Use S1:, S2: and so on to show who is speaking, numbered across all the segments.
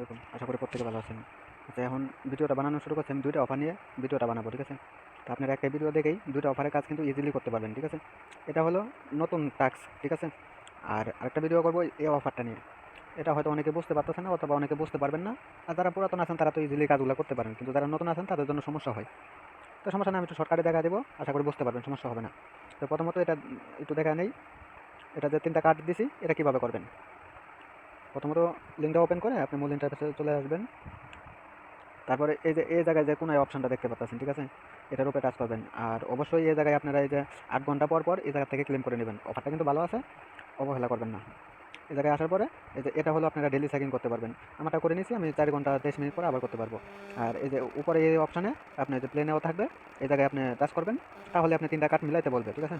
S1: আলাইকুম আশা করি প্রত্যেকে ভালো আছেন। আচ্ছা এখন ভিডিওটা বানানো শুরু করছি। আমি দুইটা অফার নিয়ে ভিডিওটা বানাবো, ঠিক আছে? তো আপনারা একটা ভিডিও দেখেই দুইটা অফারের কাজ কিন্তু ইজিলি করতে পারবেন, ঠিক আছে? এটা হলো নতুন টাস্ক ঠিক আছে? আর আরেকটা ভিডিও করব এই অফারটা নিয়ে। এটা হয়তো অনেকে বুঝতে পারতেছে না অথবা অনেকে বুঝতে পারবেন না। আর যারা পুরাতন আছেন, তারা তো ইজিলি কাজগুলো করতে পারেন। কিন্তু যারা নতুন আছেন, তাদের জন্য সমস্যা হয়। তো সমস্যা না, আমি একটু শর্টকাটে দেখা দেবো। আশা করি বুঝতে পারবেন, সমস্যা হবে না। তো প্রথমত এটা একটু দেখা নেই। এটা যে তিনটা কার্ড দিছি, এটা কীভাবে করবেন? প্রথমত লিঙ্কটা ওপেন করে আপনি মূল ইন্টারফেসে চলে আসবেন। তারপরে এই যে, এই জায়গায় যে কোনো অপশনটা দেখতে পাচ্ছেন ঠিক আছে? এটার উপরে টাচ করবেন। আর অবশ্যই এই জায়গায় আপনারা এই যে আট ঘণ্টা পর পর এই জায়গা থেকে ক্লেম করে নেবেন। অফারটা কিন্তু ভালো আছে, অবহেলা করবেন না। এই জায়গায় আসার পরে এই যে, এটা হলো আপনারা ডেলি সাইকিং করতে পারবেন। আমারটা করে নিয়েছি, আমি চার ঘণ্টা তেইশ মিনিট পরে আবার করতে পারব। আর এই যে, উপরে এই অপশানে আপনি যে প্লেনেও থাকবে, এই জায়গায় আপনি টাচ করবেন। তাহলে আপনি তিনটা কাঠ মিলাইতে বলবে, ঠিক আছে?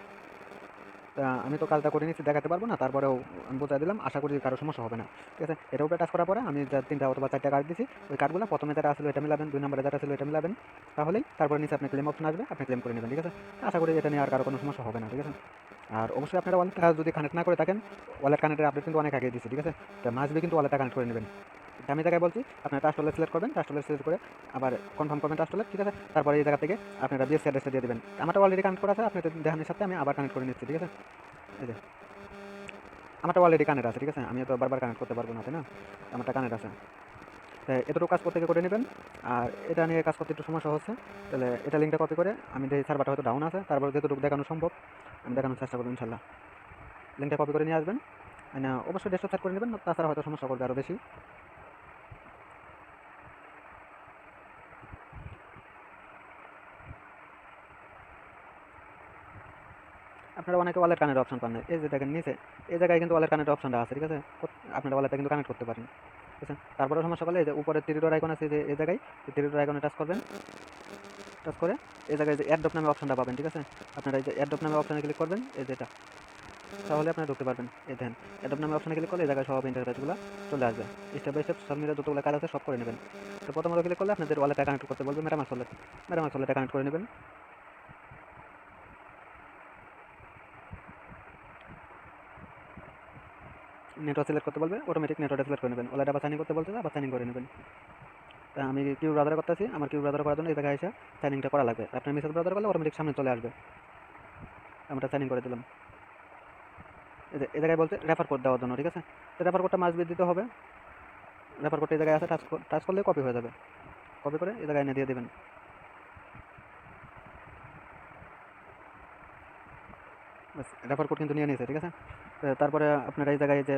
S1: তা আমি তো কাজটা করে নিচ্ছি, দেখাতে পারব না, তারপরেও আমি বোঝাই দিলাম, আশা করি কারও সমস্যা হবে না। ঠিক আছে? এটার উপরে টাচ করার পরে আমি তিনটা অথবা চারটা কার্ড দিচ্ছি ওই কার্ডগুলো প্রথমে যারা আসলে এটা মিলাবেন, দুই নম্বরে যারা ছিল এটা মিলাবেন, তাহলেই তারপরে নিচে আপনি ক্লেম অপশন আসবে, আপনি ক্লেম করে নেবেন, ঠিক আছে? আশা করি এটা নিয়ে আর কারও কোনো সমস্যা হবে না, ঠিক আছে? আর অবশ্যই আপনারা ওয়ালেটটা যদি কানেক্ট না করে থাকেন ওয়ালেট কানেক্টের আপডেট কিন্তু অনেক আগে দিচ্ছি ঠিক আছে? তা মাসবে কিন্তু ওয়ালেটটা কানেক্ট করে নেবেন। আমি জায়গায় বলছি আপনার ট্রাস্ট ওয়ালেট সিলেক্ট করবেন ট্রাস্ট ওয়ালেট সিলেক্ট করে আবার কনফার্ম করবেন ট্রাস্ট ওয়ালেট ঠিক আছে? তারপরে এই জায়গা থেকে আপনারা বিএসসি অ্যাড্রেসটা দিয়ে দেবেন। আমারটা অলরেডি কানেক্ট করা আছে, আপনি দেখানোর সাথে আমি আবার কানেক্ট করে নিচ্ছি, ঠিক আছে? এই যে, আমারটা অলরেডি কানেক্ট আছে, ঠিক আছে? আমি তো বারবার কানেক্ট করতে পারব না, তাই না? আমারটা কানেক্ট আছে। এতটুকু কাজ করতে করে নেবেন, আর এটা নিয়ে কাজ করতে একটু সমস্যা হচ্ছে, তাহলে এটা লিঙ্কটা কপি করে আমি দেখি সার্ভারটা হয়তো ডাউন আছে, তারপর যতটুকু দেখানো সম্ভব, আমি দেখানোর চেষ্টা করব ইনশাল্লাহ লিঙ্কটা কপি করে নিয়ে আসবেন। অবশ্যই ডেস্কটপ সেট করে নেবেন, তাছাড়া হয়তো সমস্যা করবে আরও বেশি। আপনারা অনেকে ওয়ালেট কানেক্ট অপশন পান না। এই যে দেখেন নিচে, এই জায়গায় কিন্তু ওয়ালেট কানেক্ট অপশনটা আছে, ঠিক আছে? আপনারা ওয়ালেটটা কিন্তু কানেক্ট করতে পারেন, ঠিক আছে? তারপরে সমস্যা করলে এই যে উপরে তিরিটোর আইকন আছে যে এই জায়গায়, এই তিরিটোর আইকনে টাচ করবেন। টাচ করে, এই জায়গায় যে অ্যাডপ নামে অপশনটা পাবেন, ঠিক আছে? আপনারা এই যে অ্যাডপ নামে অপশনে ক্লিক করবেন, এই যে এটা। তাহলে আপনারা ঢুকতে পারবেন। এই দেখেন অ্যাডপ নামে অপশনে ক্লিক করলে এই জায়গায় সব ইন্টারফেসগুলো চলে আসবে। Step by step social media যতগুলো কাজ আছে সব করে নেবেন। তো প্রথমত ক্লিক করলে আপনাদের ওয়ালেটটা কানেক্ট করতে বলবেন মেরামাক্স ওয়ালেট মেরামাক্স ওয়ালেটটা কানেক্ট করে নেবেন। নেটওয়ার্ক সিলেক্ট করতে বলবে অটোমেটিক নেটওয়ার্ক সিলেক্ট করে নেবেন। ওলা আবার সাইনিং করতে বলতে আবার সাইনিং করে নেবেন। তা আমি কিউ ব্রাদার করতেছি আমার কিউ ব্রাদার করার জন্য এই জায়গায় এসে সাইনিংটা করা লাগবে। আপনার মিসেস ব্রাদার করলে অটোমেটিক সামনে চলে আসবে। আমরা সাইনিং করে দিলাম। এই জায়গায় বলছে রেফার কোড দেওয়ার জন্য, ঠিক আছে? তো রেফার কোডটা মাস দিতে হবে। রেফার কোডটা এই জায়গায় আছে টাচ টাচ করলে কপি হয়ে যাবে। কপি করে এই জায়গায় এনে দিয়ে দেবেন। রেফার কোড কিন্তু নিয়ে নিয়েছে, ঠিক আছে? তারপরে আপনারা এই জায়গায় যে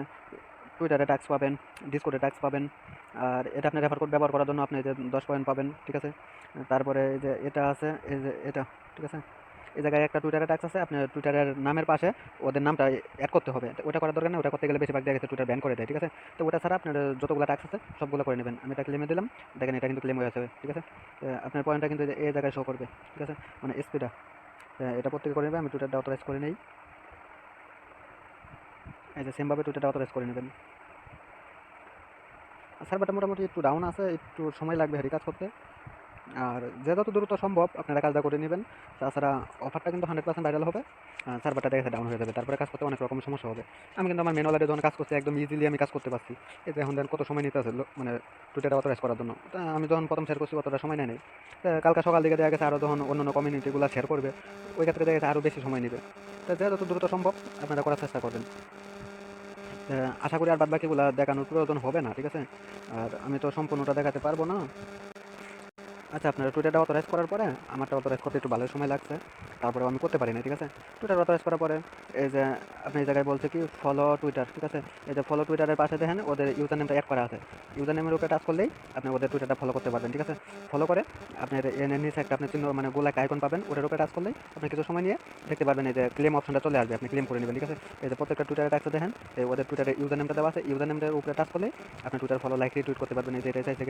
S1: টুইটারে ট্যাক্স পাবেন ডিসকোডে ট্যাক্স পাবেন, আর এটা আপনি রেফার কোড ব্যবহার করার জন্য আপনি যে দশ পয়েন্ট পাবেন, ঠিক আছে? তারপরে এই যে এটা আছে, এই যে এটা, ঠিক আছে? এই জায়গায় একটা টুইটারে ট্যাক্স আছে, আপনি টুইটারের নামের পাশে ওদের নামটা অ্যাড করতে হবে। ওটা করার দরকার নেই ওটা করতে গেলে বেশিরভাগ জায়গায় টুইটার ব্যান করে দেয়, ঠিক আছে? তো ওটা ছাড়া আপনার যতগুলো ট্যাক্স আছে, সবগুলো করে নেবেন। আমি এটা ক্লেমে দিলাম, দেখেন এটা কিন্তু ক্লেম হয়ে যাবে, ঠিক আছে? আপনার পয়েন্টটা কিন্তু এই জায়গায় শো করবে, ঠিক আছে? মানে স্পিডটা এটা প্রত্যেকে করে নেবে আমি টুইটারটা অথরাইজ করে নেই। এই যে সেমভাবে টুইটারটা অথরাইজ করে নেবেন। স্যার সার্ভারটা মোটামুটি একটু ডাউন আছে, একটু সময় লাগবে হেরি কাজ করতে। আর যে যত দ্রুত সম্ভব, আপনারা কাজটা করে নেবেন। তাছাড়া অফারটা কিন্তু হান্ড্রেড পার্সেন্ট ভাইরাল হবে। সার্ভারটা দেখে ডাউন হয়ে যাবে। তারপরে কাজ করতে অনেক রকম সমস্যা হবে। আমি কিন্তু আমার ম্যানুয়ালে যখন কাজ করছি, একদম ইজিলি আমি কাজ করতে পারছি। যে এখন দেন কত সময় নিতে আছে মানে টুইটারটা অথরাইজ করার জন্য। আমি যখন প্রথম শেয়ার করছি, অতটা সময় নাই। কালকে সকাল দিকে দেখা গেছে আরও যখন অন্য কমিউনিটিগুলো শেয়ার করবে, ওই ক্ষেত্রে দেখা গেছে আরও বেশি সময় নেবে। তা যে যত দ্রুত সম্ভব, আপনারা করার চেষ্টা করবেন। আশা করি আর বাদ বাকিগুলো দেখানোর প্রয়োজন হবে না, ঠিক আছে? আর আমি তো সম্পূর্ণটা দেখাতে পারব না। আচ্ছা আপনারা টুইটারটা অথরাইজ করার পরে আমারটা অথরাইজ করতে একটু ভালো সময় লাগছে। তারপরে আমি করতে পারি না ঠিক আছে? টুইটার অথরাইজ করার পরে এই যে আপনি এই জায়গায় বলছে কি ফলো টুইটার ঠিক আছে? এই যে ফলো টুইটারের পাশে দেখেন, ওদের ইউজার নেমটা অ্যাড করা আছে। ইউজার নেমের উপরে টাচ করলেই আপনি ওদের টুইটারটা ফলো করতে পারবেন, ঠিক আছে? ফলো করে আপনার এনের নিচে একটা আপনি চিহ্ন মানে গোলা আইকন পাবেন, ওটার উপরে টাচ করলেই আপনি কিছু সময় নিয়ে দেখতে পারবেন, এই যে ক্লেম অপশনটা চলে আসবে, আপনি ক্লেম করে নেবেন, ঠিক আছে? এই যে প্রত্যেকটা টুইটারে টাচে দেখেন, এই ওদের টুইটারে ইউজার নেমটা দেওয়া আছে ইউজার নেমটার উপরে টাচ করলে আপনি টুইটার ফলো লাইক রিটুইট করতে পারবেন, এই যে এটা চাইছে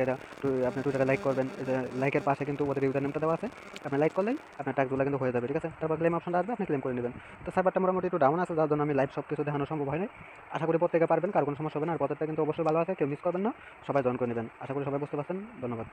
S1: আপনি টুইটারে লাইক করবেন, এই যে লাইকের পাশে কিন্তু ওদের ইউজার নেমটা দেওয়া আছে। আপনি লাইক করলেই আপনার টাকগুলো কিন্তু হয়ে যাবে, ঠিক আছে? তারপর ক্লেম অপশনটা আসবে, আপনি ক্লেম করে নেবেন। তো সার্ভারটা মোটামুটি একটু ডাউন আছে, যার জন্য আমি লাইভ সব কিছু দেখানো সম্ভব হয় না আশা করি প্রত্যেকে পারবেন, কার কোনো সমস্যা হবে না, আর পথেরটা কিন্তু অবশ্যই ভালো আছে, কেউ মিস করবেন না, সবাই জয়েন করে নেবেন। আশা করি সবাই বুঝতে পারছেন, ধন্যবাদ।